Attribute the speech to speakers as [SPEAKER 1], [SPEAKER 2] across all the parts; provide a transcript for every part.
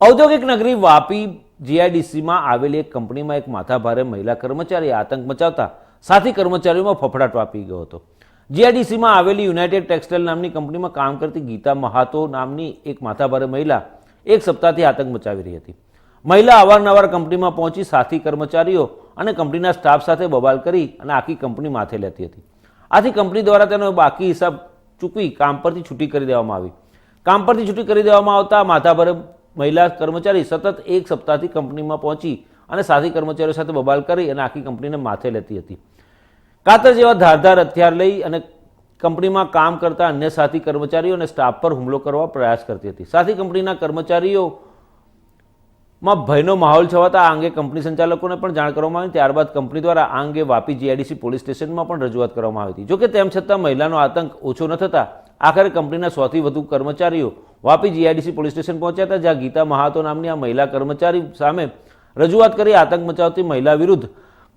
[SPEAKER 1] ઔદ્યોગિક નગરી વાપી જીઆઈડીસીમાં આવેલી એક કંપનીમાં એક માથાભારે મહિલા કર્મચારીએ આતંક મચાવતા સાથી કર્મચારીઓમાં ફફડાટ વાપી ગયો હતો. જીઆઈડીસીમાં આવેલી યુનાઇટેડ ટેક્સટાઇલ નામની કંપનીમાં કામ કરતી ગીતા મહાતો નામની એક માથાભારે મહિલા એક સપ્તાહથી આતંક મચાવી રહી હતી. મહિલા અવારનવાર કંપનીમાં પહોંચી સાથી કર્મચારીઓ અને કંપનીના સ્ટાફ સાથે બબાલ કરી અને આખી કંપની માથે લેતી હતી. આથી કંપની દ્વારા તેનો બાકી હિસાબ ચૂકવી કામ પરથી છૂટી કરી દેવામાં આવી. કામ પરથી છૂટી કરી દેવામાં આવતા માથાભારે મહિલા કર્મચારી સતત એક સપ્તાહથી કંપનીમાં પહોંચી અને સાથી કર્મચારીઓ સાથે બબાલ કરી અને આખી કંપનીને માથે લેતી હતી. કાતર જેવા ધારધાર હથિયાર લઈ અને કંપનીમાં કામ કરતા અન્ય સાથી કર્મચારીઓ અને સ્ટાફ પર હુમલો કરવા પ્રયાસ કરતી હતી. સાથી કંપનીના કર્મચારીઓ માં ભયનો માહોલ છવાતા આ અંગે કંપની સંચાલકોને પણ જાણ કરવામાં આવી. ત્યારબાદ કંપની દ્વારા આ અંગે વાપી જીઆઈડીસી પોલીસ સ્ટેશનમાં પણ રજૂઆત કરવામાં આવી હતી. જોકે તેમ છતાં મહિલાનો આતંક ઓછો ન થતા આખરે કંપનીના સોથી વધુ કર્મચારીઓ વાપી જીઆઈડીસી પોલીસ સ્ટેશન પહોંચ્યા હતા, જ્યાં ગીતા મહાતો નામની આ મહિલા કર્મચારી સામે રજૂઆત કરી આતંક મચાવતી મહિલા વિરુદ્ધ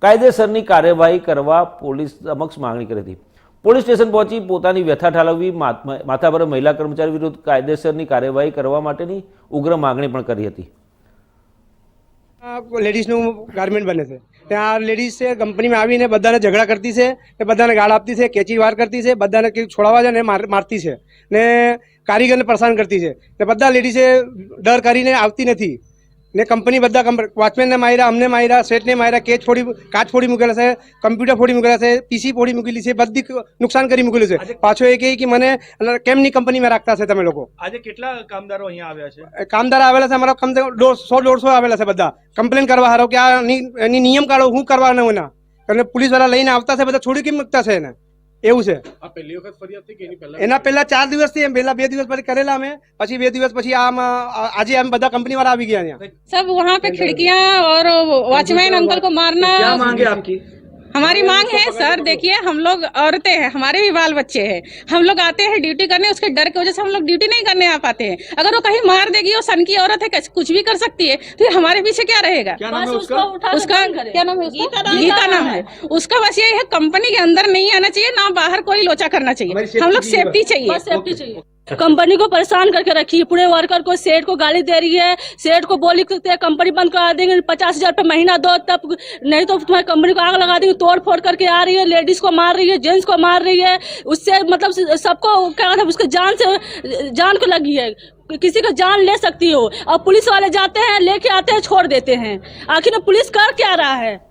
[SPEAKER 1] કાયદેસરની કાર્યવાહી કરવા પોલીસ સમક્ષ માંગણી કરી હતી. પોલીસ સ્ટેશન પહોંચી પોતાની વ્યથા ઠાલવવી માથા પર મહિલા કર્મચારી વિરુદ્ધ કાયદેસરની કાર્યવાહી કરવા માટેની ઉગ્ર માંગણી પણ કરી હતી.
[SPEAKER 2] લેડીઝનું ગાર્મેન્ટ બને છે. ત્યાં લેડીઝ છે કંપનીમાં આવીને બધાને ઝઘડા કરતી છે, ને બધાને ગાળ આપતી છે કેચી વાર કરતી છે, બધાને કંઈક છોડાવવા જાય ને માર- મારતી છે, ને કારીગરને પરેશાન કરતી છે, ને બધા લેડીઝે ડર કરીને આવતી નથી. ને કંપની બધા વોચમેનને માર્યા અમને માર્યા સેટને માર્યા કેચ ફોડી કાચ ફોડી મૂકેલા છે કમ્પ્યુટર ફોડી મૂકેલા છે પીસી ફોડી મૂકેલી છે બધી નુકસાન કરી મૂકેલું છે. પાછો એ કહે કે મને કેમ ની કંપનીમાં રાખતા છે તમે લોકો?
[SPEAKER 3] આજે કેટલા કામદારો અહીંયા આવ્યા છે?
[SPEAKER 2] કામદાર આવેલા છે અમારા કમ સે દોઢસો આવેલા છે બધા. કમ્પ્લેન કરવા હારો કે આ એની નિયમ કાઢો શું કરવાનું એના અને પોલીસવાળા લઈને આવતા છે બધા છોડી કેમ મૂકતા છે એને? એવું છે
[SPEAKER 3] આ પહેલી વખત ફરિયાદ થઈ કે એની પહેલા
[SPEAKER 2] એના પહેલા ચાર દિવસથી એમ પહેલા બે દિવસ પછી કરેલા અમે પછી બે દિવસ પછી આમ આ- આજે આમ બધા કંપની વાળા આવી ગયા અહીંયા
[SPEAKER 4] सब वहाँ पे खिड़कियाँ और वॉचमैन अंकल को मारना
[SPEAKER 3] क्या मांगे आपकी
[SPEAKER 4] हमारी मांग है सर देखिए हम लोग औरतें हैं हमारे भी बाल बच्चे हैं। हम लोग आते हैं ड्यूटी करने उसके डर की वजह से हम लोग ड्यूटी नहीं करने आ पाते हैं। अगर वो कहीं मार देगी वो सन की औरत है कुछ भी कर सकती है तो ये हमारे पीछे क्या रहेगा?
[SPEAKER 3] क्या नाम है उसका?
[SPEAKER 4] उसका क्या नाम है उसका? गीता नाम है। उसका बस यही है कंपनी के अंदर नहीं आना चाहिए ना बाहर कोई लोचा करना चाहिए। हम लोग सेफ्टी चाहिए।
[SPEAKER 5] सेफ्टी चाहिए। कंपनी को परेशान करके रखी है। पूरे वर्कर को, सेठ को गाली दे रही है। सेठ को बोली सकते हैं कंपनी बंद करा देंगे, पचास हज़ार रुपये महीना दो, तब नहीं तो तुम्हारी कंपनी को आग लगा देंगे, तोड़ फोड़ करके आ रही है। लेडीज़ को मार रही है जेंट्स को मार रही है। उससे मतलब सबको क्या हैं, उसके जान से, जान को लगी है। किसी का जान ले सकती हो। और पुलिस वाले जाते हैं, लेके आते हैं, छोड़ देते हैं। आखिर पुलिस कर क्या रहा है?